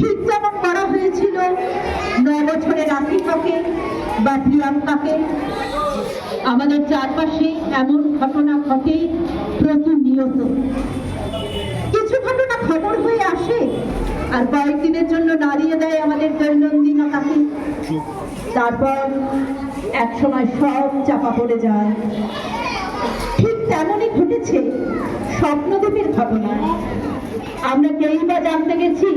ঠিক যেমন করা হয়েছিল ন বছরের আফিফাকে বা প্রিয়াঙ্কাকে। আমাদের চারপাশে এমন ঘটনা ঘটে প্রতিনিয়ত। কিছু ঘটনা খবর হয়ে আসে, আর কয়েকদিনের জন্য নাড়িয়ে দেয় আমাদের দৈনন্দিনতাকে। তারপর এক সময় সব চাপা পড়ে যায়। ঠিক তেমনই ঘটেছে স্বপ্নদ্বীপের ঘটনায় আমরা কেই বা জানতে গেছি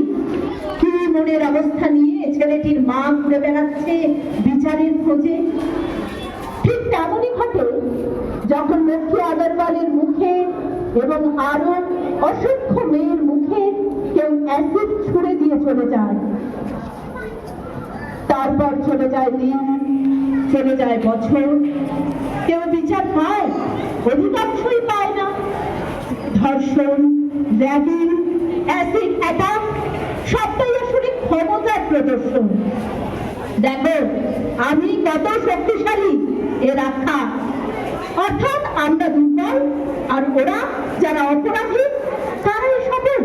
অবস্থা নিয়ে ছেলেটির মা ঘুরে বেড়াচ্ছে বিচারের খোঁজে। ঠিক তেমনই ঘটে যখন লক্ষ্মী আগরওয়ালের মুখে এবং আরও অসংখ্য মেয়ের মুখে কেউ অ্যাসিড ছুড়ে দিয়ে চলে যায়। তারপর চলে যায় দিন, চলে যায় বছর। কেউ বিচার পায়, অধিকাংশই পায় না। ধর্ষণ, র্যাগিং অ্যাসিড অ্যাটাক সবটাই প্রদর্শন। দেখো, আমি কত শক্তিশালী এ রাখা অর্থাৎ আমরা দুর্বল, আর ওরা যারা অপরাধী, তারাই সবল।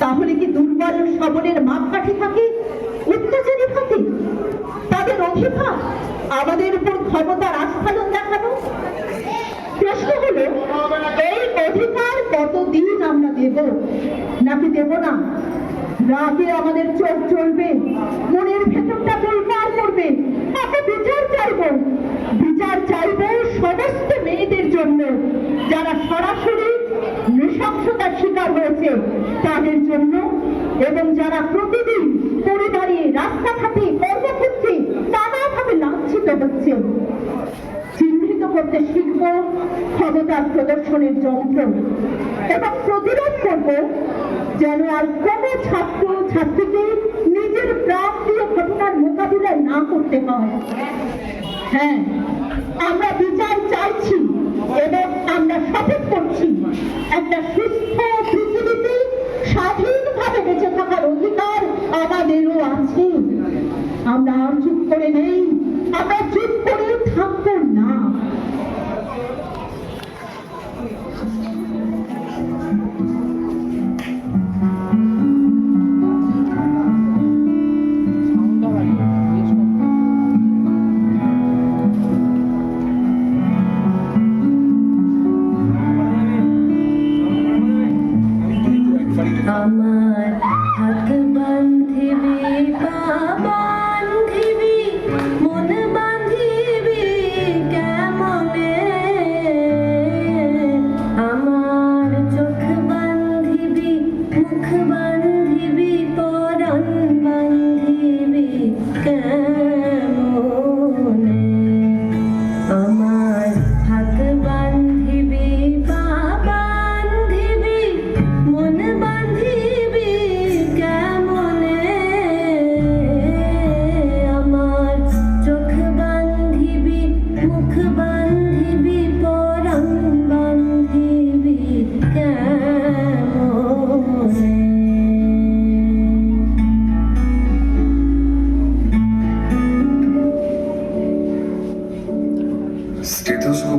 তাহলে কি দুর্বল সবলের মাপকাঠি থাকে অত্যাচারী থাকে? তাদের অধিকার আমাদের উপর ক্ষমতার আস্ফালন দেখানো? প্রশ্ন হলো, এই অধিকার কতদিন আমরা দেব? নাকি দেব না? রাগে আমাদের চোখ মনের ভেতরটা গোলমাল করবে। আমরা বিচার চাইব। বিচার চাইব সমস্ত মেয়েদের জন্য। যারা সরাসরি নৃশংসতার শিকার হয়েছে, তাদের জন্য এবং যারা প্রতিদিন পরিবারে রাস্তাঘাটে কর্মক্ষেত্রে নানাভাবে লাঞ্ছিত হচ্ছে। চিহ্নিত করতে শিখব ক্ষমতার প্রদর্শনের যন্ত্র এবং প্রতিরোধ করব যেন আর কোনো ছাত্র ছাত্রীকে হ্যাঁ আমরা বিচার চাইছি এবং আমরা শপথ করছি একটা mm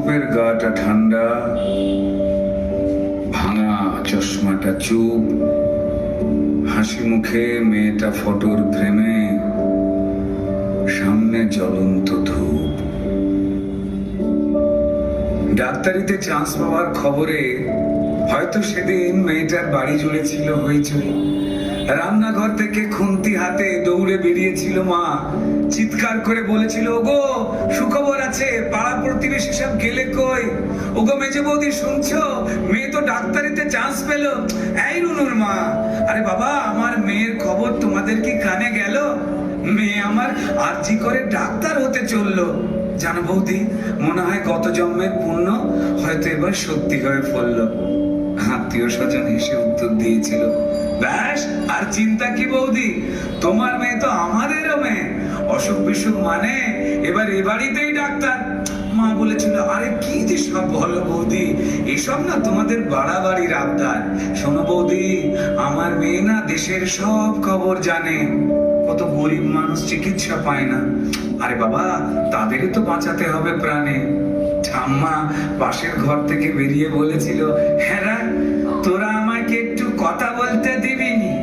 স্টেথোস্কোপের গাটা ঠান্ডা, ভাঙা চশমাটা চুপ, হাসি মুখে মেয়েটা ফটোর ফ্রেমে, সামনে জ্বলন্ত ধূপ। ডাক্তারিতে চান্স পাওয়ার খবরে হয়তো সেদিন মেয়েটার বাড়ি জুড়ে ছিল হইচই। রান্নাঘর থেকে খুন্তি হাতে দৌড়ে বেরিয়েছিল মা। চিৎকার করে বলেছিল, ওগো, সুখবর আছে, পাড়া প্রতিবেশী সব গেলে কই? ওগো, মেজে বৌদি, শুনছো? মেয়ে তো ডাক্তারিতে চান্স পেল। এই রুনুর মা, আরে বাবা, আমার মেয়ের খবর তোমাদের কি কানে গেল? মেয়ে আমার আর্জি করে ডাক্তার হতে চলল। জানো বৌদি, মনে হয় গত জন্মের পুণ্য হয়তো এবার সত্যি হয়ে পড়ল আত্মীয় স্বজন হেসে উত্তর দিয়েছিল, ব্যাস, আর চিন্তা কি বৌদি? তোমার মেয়ে তো আমাদেরও মেয়ে। অসুখ বিসুখ মানে? এবার এ বাড়িতেই ডাক্তার। মা বলেছিল, আরে কি যে সব বলো বৌদি? এসব না তোমাদের বাড়াবাড়ির আবদার। শোনো বৌদি, আমার মেয়ে না দেশের সব খবর জানে। কত গরিব মানুষ চিকিৎসা পায় না। আরে বাবা, তাদেরই তো বাঁচাতে হবে প্রাণে। ঠাম্মা পাশের ঘর থেকে বেরিয়ে বলেছিল হ্যাঁ তোরা আমাকে একটু কথা বলতে তাও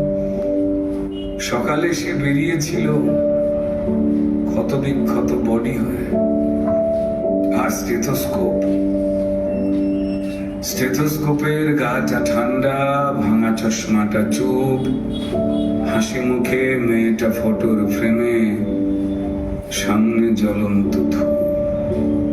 সকালে সে বেরিয়েছিল ক্ষত বিক্ষত বডি হয়ে আর স্টেথোস্কোপ। স্টেথোস্কোপের গাটা ঠান্ডা, ভাঙা চশমাটা চুপ হাসি মুখে মেয়েটা ফটোর ফ্রেমে সামনে জ্বলন্ত ধূপ।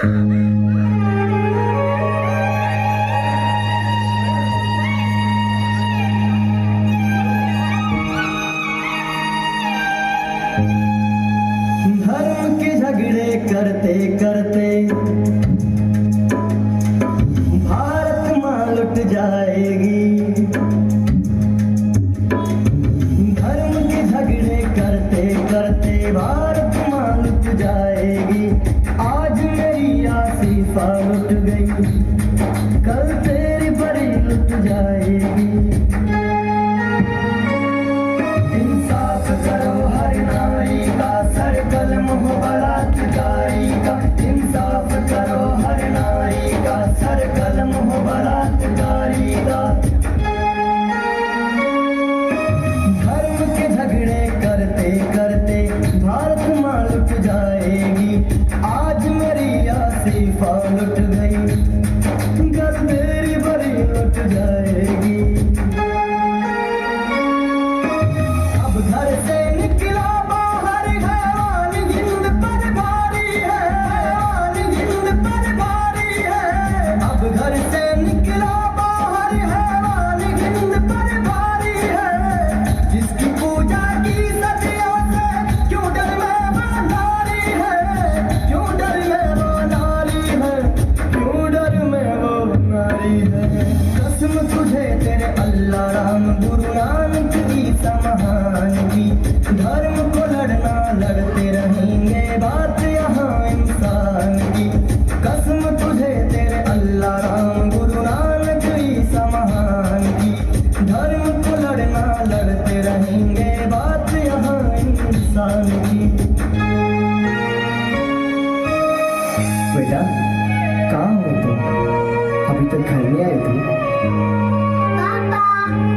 Hmm. if I looked at लुट गई कल तेरी बड़ी लुट जाएगी 아비도 강해야 돼. 아 빠.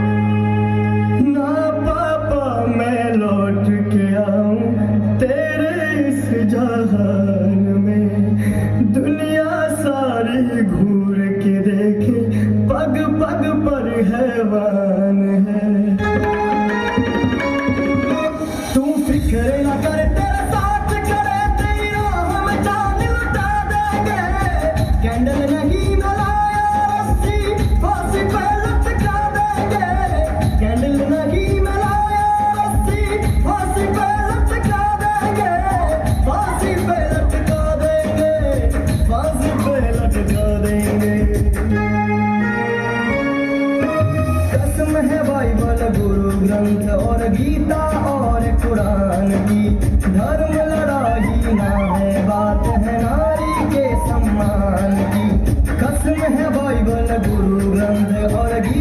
गुरु ग्रंथ और गीता